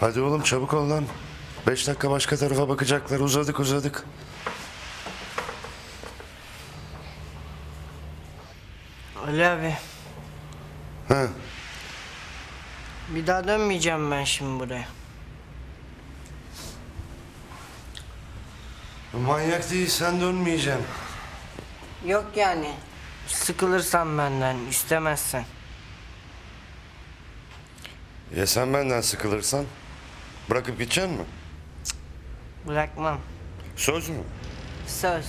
Hadi oğlum çabuk ol lan. Beş dakika başka tarafa bakacaklar. Uzadık uzadık. Ali abi Ha, bir daha dönmeyeceğim ben şimdi buraya. manyak değilsen dönmeyeceğim. Yok yani. Sıkılırsan benden istemezsen. Ya sen benden sıkılırsan? Bırakıp gideceksin mi? Bırakmam. Söz mü? Söz.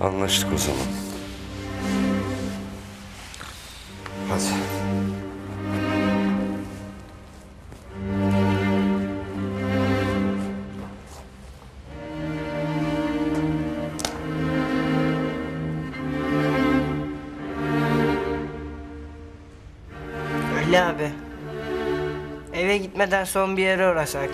Anlaştık o zaman. Hadi. Ali abi. Eve gitmeden son bir yere uğrasak.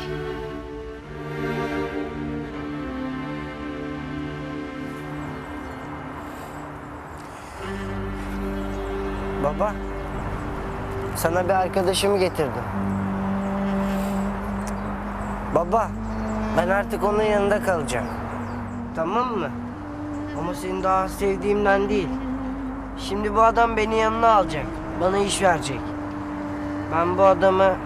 Baba. Sana bir arkadaşımı getirdim. Baba. Ben artık onun yanında kalacağım. Tamam mı? Ama seni daha sevdiğimden değil. Şimdi bu adam beni yanına alacak. Bana iş verecek. Ben bu adamı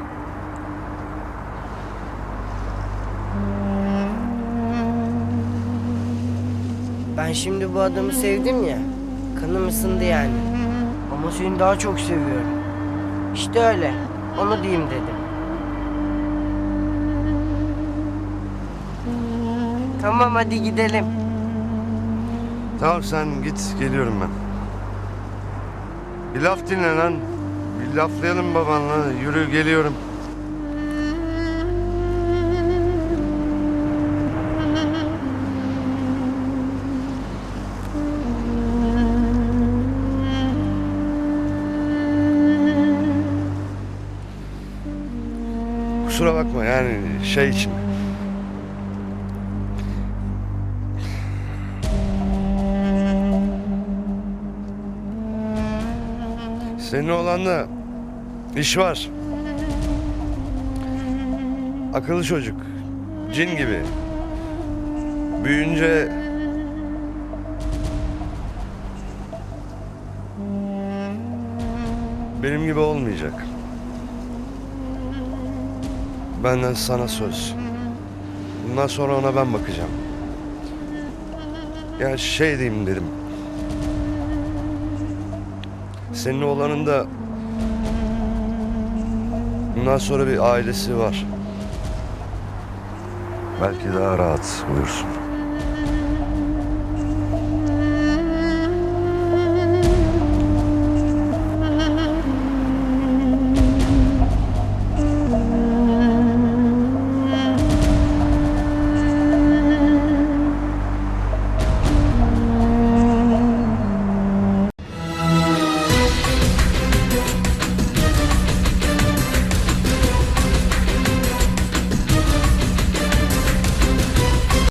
Ben şimdi bu adamı sevdim ya. Kanım ısındı yani. Ama seni daha çok seviyorum. İşte öyle. Onu diyeyim dedim. Tamam hadi gidelim. Tamam sen git geliyorum ben. Bir laf dinle lan. Bir laflayalım babanla. Yürü geliyorum. Kusura bakma yani şey için. Senin oğlanla iş var. Akıllı çocuk. Cin gibi. Büyüyünce benim gibi olmayacak. Benden sana söz. Bundan sonra ona ben bakacağım. Ya şey diyeyim dedim. Senin oğlanın da bundan sonra bir ailesi var. Belki daha rahat uyursun.